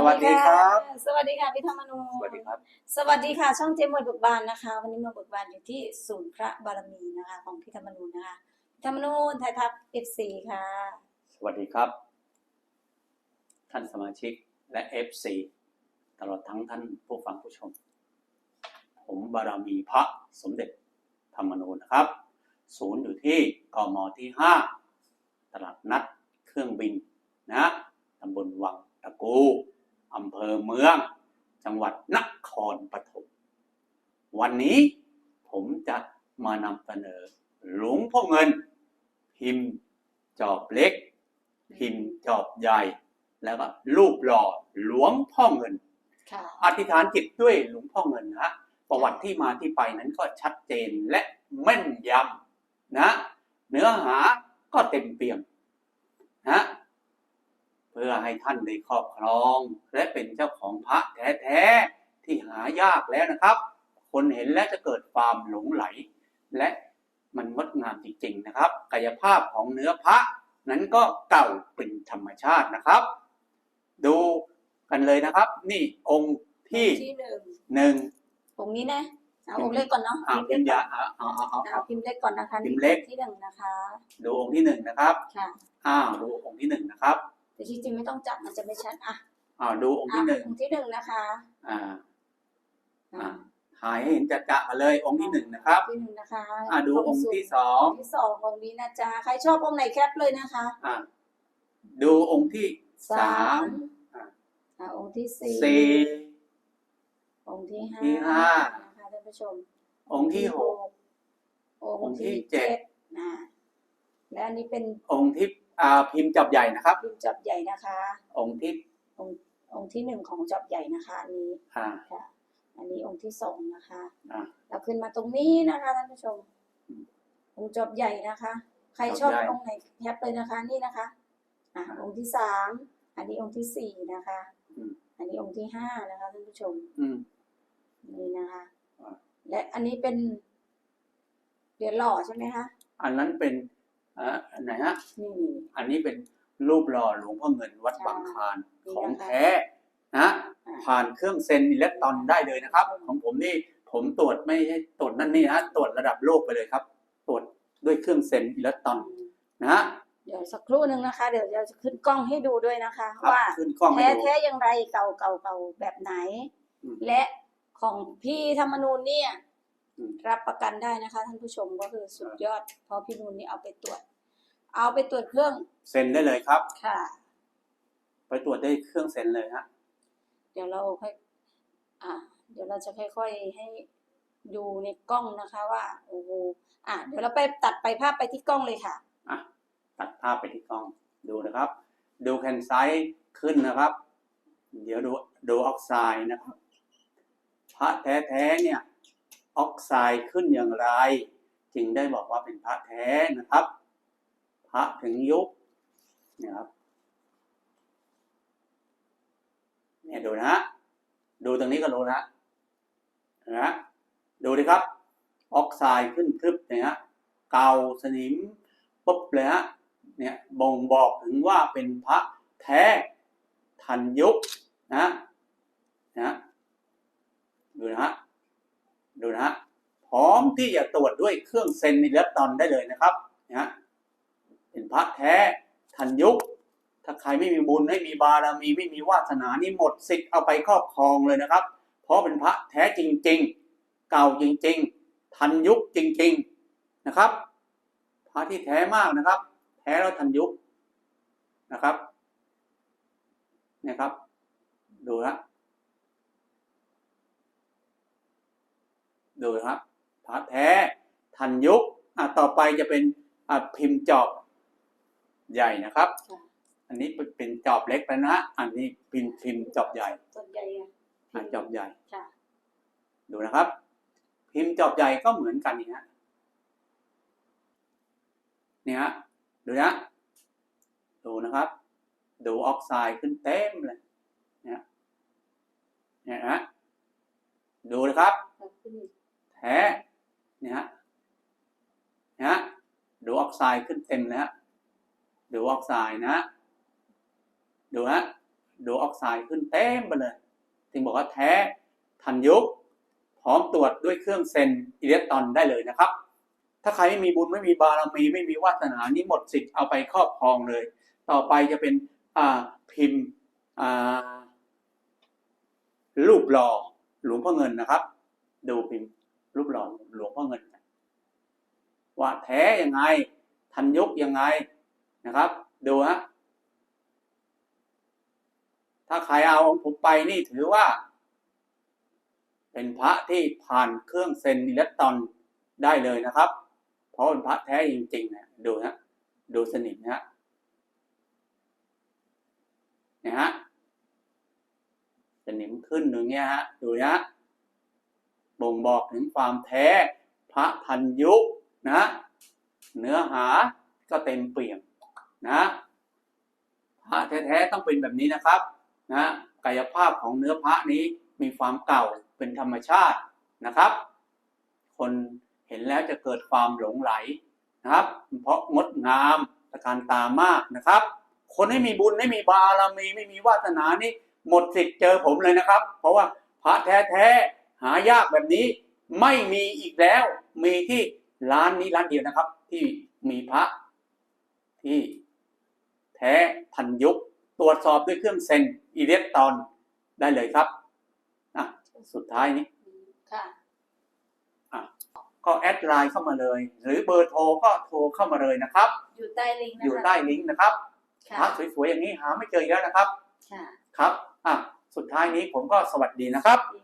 สวัสดีครับ สวัสดีค่ะพี่ธรรมนูสวัสดีครับ สวัสดีค่ะ ช่องเจมวยเบิกบานนะคะ วันนี้มาเบิกบานอยู่ที่ศูนย์พระบารมีนะคะของพี่ธรรมนูนะคะพี่ธรรมนูไทยทัพเอฟซีค่ะ สวัสดีครับ ท่านสมาชิกและ FC ตลอดทั้งท่านผู้ฟังผู้ชม ผมบารมีพระสมเด็จธรรมนูญนะครับ ศูนย์อยู่ที่กมที่5ตลาดนัดเครื่องบินนะตำบลวังตะกู อำเภอเมือง จังหวัดนครปฐมวันนี้ผมจะมานำเสนอหลวงพ่อเงิน พิมพ์จอบเล็ก พิมพ์จอบใหญ่ แล้วก็รูปหล่อหลวงพ่อเงินค่ะอธิษฐานจิตด้วยหลวงพ่อเงินนะประวัติที่มาที่ไปนั้นก็ชัดเจนและแม่นยำนะ เนื้อหาก็เต็มเปี่ยมนะเพื่อให้ท่านได้ครอบครอง และเป็นเจ้าของพระแท้ๆที่หายากแล้วนะครับ คนเห็นแล้วจะเกิดความหลงไหล และมันงดงามจริงๆนะครับ กายภาพของเนื้อพระนั้นก็เก่าเป็นธรรมชาตินะครับ ดูกันเลยนะครับ นี่องค์ที่ที่หนึ่งหนึ่งองค์นี้นะเอาองค์เล็กก่อนเนาะอ่าพิพิมมพ์พ์เล็ยากก่อนเอาเอาเอาเอาเอาพิมพ์เล็กก่อนนะคะพิมพ์เล็กที่หนึ่งนะคะ ดูองค์ที่หนึ่งนะครับค่ะอ้าวดูองค์ที่หนึ่งนะครับ แต่ที่จริงไม่ต้องจับมันจะไม่ชัดอะอ้าวดูองค์อะที่หนึ่งองค์ที่หนึ่งนะคะ อ่าอะถ่ายให้เห็นจัดจะมาเลยองค์ที่หนึ่งนะครับที่หนึ่งนะคะอ่าดูองค์ที่สององค์ที่สององค์นี้นะจ๊ะใครชอบองค์ไหนแคปเลยนะคะอ่าดูองค์ที่สามอะอะองค์ที่สี่สี่องค์ที่ห้าที่ห้านะคะท่านผู้ชม องค์ที่หกองค์ที่องค์ที่เจ็เจ็ดดนะและอันนี้เป็นองค์ที่ อ่าพิมพ์จอบใหญ่นะครับ พิมพ์จอบใหญ่นะคะ องค์ที่องค์ที่หนึ่งของจอบใหญ่นะคะ อันนี้อ่า ค่ะ อันนี้องค์ที่สองนะคะอ่าเราขึ้นมาตรงนี้นะคะท่านผู้ชม อืมองค์จอบใหญ่นะคะ ใครจอบชอบใหญ่องค์ไหนแคปเลยนะคะนี่นะคะอะองค์ที่สามอันนี้องค์ที่สี่นะคะ อืม อันนี้องค์ที่ห้านะคะท่านผู้ชมอืม นี่นะคะ อ่าและอันนี้เป็นเหรียญหล่อใช่ไหมคะอันนั้นเป็น อ่าอันไหนฮะนี่นี่อันนี้เป็นรูปหล่อหลวงพ่อเงินวัดใช่บางคลานนี่ของนะคะแท้นะอ่าผ่านเครื่องเซ็นอิเล็กตรอนได้เลยนะครับ ของผมนี่ผมตรวจไม่ใช่ตรวจนั่นนี่นะตรวจระดับโลกไปเลยครับ ตรวจด้วยเครื่องเซ็นอิเล็กตรอนนะฮะเดี๋ยวสักครู่หนึ่งนะคะ เดี๋ยวเราจะขึ้นกล้องให้ดูด้วยนะคะครับว่าขึ้นกล้องให้แท้ดูแท้อย่างไรเก่าเก่าเก่าแบบไหนอืมและของพี่ธรรมนูนเนี่ยอืมรับประกันได้นะคะ ท่านผู้ชมก็คือสุดยอดเพราะพี่นูนนี่เอาไปตรวจ เอาไปตรวจเครื่องเซ็นได้เลยครับ ค่ะ ไปตรวจได้เครื่องเซ็นเลยฮะเดี๋ยวเราค่อยอ่า เดี๋ยวเราจะค่อยๆให้ดูในกล้องนะคะว่าโอ้โหอะเดี๋ยวเราไปตัดไปภาพไปที่กล้องเลยค่ะอะตัดภาพไปที่กล้องดูนะครับ ดูแคนไซส์ขึ้นนะครับ เดี๋ยวดูดูออกไซด์นะครับพระแท้ๆเนี่ยออกไซด์ขึ้นอย่างไร จึงได้บอกว่าเป็นพระแท้นะครับพ ระถึงยุคนี่ครับเนี่ยดูนะฮะดูตรงนี้ก็รู้นะนะดูดิครับ ออกไซด์ขึ้นพรึบเนี่ยฮะเกาสนิมปุ๊บเลยฮะเนี่ยบ่งบอกถึงว่าเป็นพระแท้ทันยุคนะนะดูนะฮะดูนะฮะพร้อมที่จะตรวจด้วยเครื่องเซนอิเล็กตอนได้เลยนะครับนะฮะ พระแท้ทันยุค ถ้าใครไม่มีบุญไม่มีบารมีไม่มีวาสนานี่หมดสิทธิ์เอาไปครอบครองเลยนะครับ เพราะเป็นพระแท้จริง ๆ เก่าจริง ๆ ทันยุคจริง ๆนะครับ พระที่แท้มากนะครับ แท้แล้วทันยุคนะครับนี่ครับ ดูนะดูนะครับพระแท้ทันยุคอะต่อไปจะเป็นอะพิมพ์จอบ ใหญ่นะครับค่ะอันนี้เป็นจอบเล็กแล้วนะฮะอันนี้พิมพ์พิมพ์จอบใหญ่ส่วนใหญ่อะอะจอบใหญ่ค่ะดูนะครับ พิมพ์จอบใหญ่ก็เหมือนกันนี่ฮะเนี่ยฮะดูนะดูนะครับ ดูออกไซด์ขึ้นเต็มเลยเนี่ยเนี่ยนะดูนะครับ แท้เนี่ยฮะเนี่ยฮะดูออกไซด์ขึ้นเต็มเลยฮะ ดูออกไซด์นะ ดูฮะดูออกไซด์ขึ้นเต็มไปเลย ถึงบอกว่าแท้ทันยุค พร้อมตรวจด้วยเครื่องเซนอิเล็กตรอนได้เลยนะครับ ถ้าใครไม่มีบุญไม่มีบารมีไม่มีวาสนานี่หมดสิทธิ์เอาไปครอบครองเลย ต่อไปจะเป็นอ่าพิมพ์อ่ารูปหล่อหลวงพ่อเงินนะครับ ดูพิมพ์รูปหล่อหลวงพ่อเงินว่าแท้ยังไง ทันยุคยังไง นะครับ ดูฮะถ้าใครเอาองผมไปนี่ถือว่า เป็นพระที่ผ่านเครื่องเซนอิเล็กตรอนได้เลยนะครับ เพราะเป็นพระแท้จริงๆนะดูนะดูสนิทนะฮะนี่ยฮะสนิมขึ้นอย่างเงี้ยฮะดูนะบ่งบอกถึงความแท้พระทันยุนะเนื้อหาก็เต็มเปี่ยม นะพระแท้ๆต้องเป็นแบบนี้นะครับนะกายภาพของเนื้อพระนี้มีความเก่าเป็นธรรมชาตินะครับ คนเห็นแล้วจะเกิดความหลงไหลนะครับ เพราะงดงามตะการตามากนะครับ คนไม่มีบุญไม่มีบารมีไม่มีวาสนานี่หมดสิทธิ์เจอผมเลยนะครับ เพราะว่าพระแท้ๆหายากแบบนี้ไม่มีอีกแล้วมีที่ร้านนี้ร้านเดียวนะครับ ที่มีพระที่ แท้ทันยุคตรวจสอบด้วยเครื่องเซนอิเล็กตรอนได้เลยครับอะสุดท้ายนี้ค่ะก็แอดไลน์เข้ามาเลย หรือเบอร์โทรก็โทรเข้ามาเลยนะครับ อยู่ใต้ลิงก์นะคะอยู่ใต้ลิงก์นะครับพค่ะระสวยๆอย่างนี้หาไม่เจออีกแล้วนะครับ ค่ะ ครับอะสุดท้ายนี้ผมก็สวัสดีนะครับ ดี